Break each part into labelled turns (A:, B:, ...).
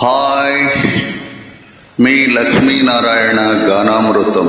A: Hi మీ లక్ష్మీనారాయణ గానామృతం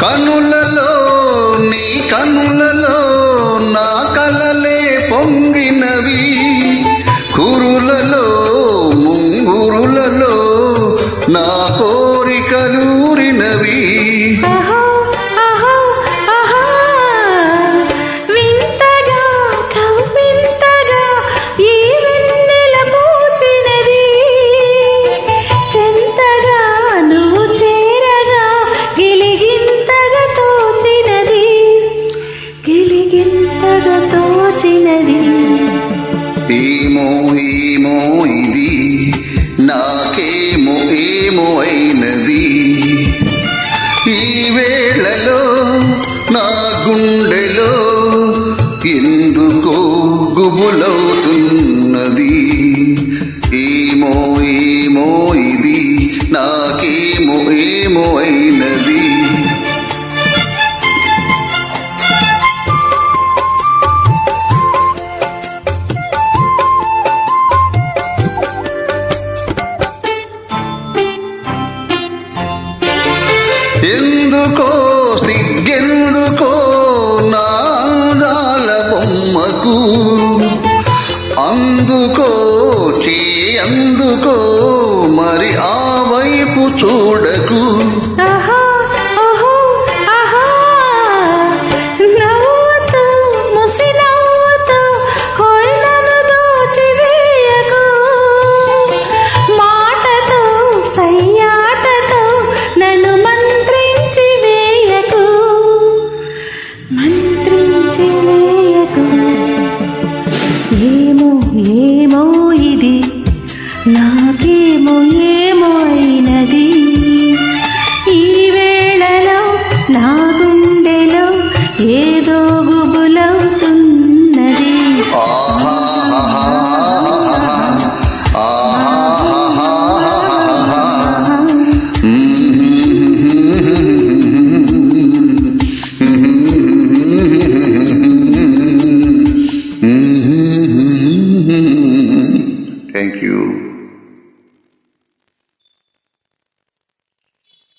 A: కనులలో నీ కనులలో నా కలలే పొంగినవి. కురులలో ముంగురులలో నా కోరికలూరినవి.
B: వచ్చినది.
A: ఏమో ఏమో ఇది నాకేమో ఏమో అయినది. ఈ వేళలో నా గుండెలో ఎందుకో గుబులవుతున్నది ఎందుకో మరి ఆ వైపు చూడకు.
B: Thank you.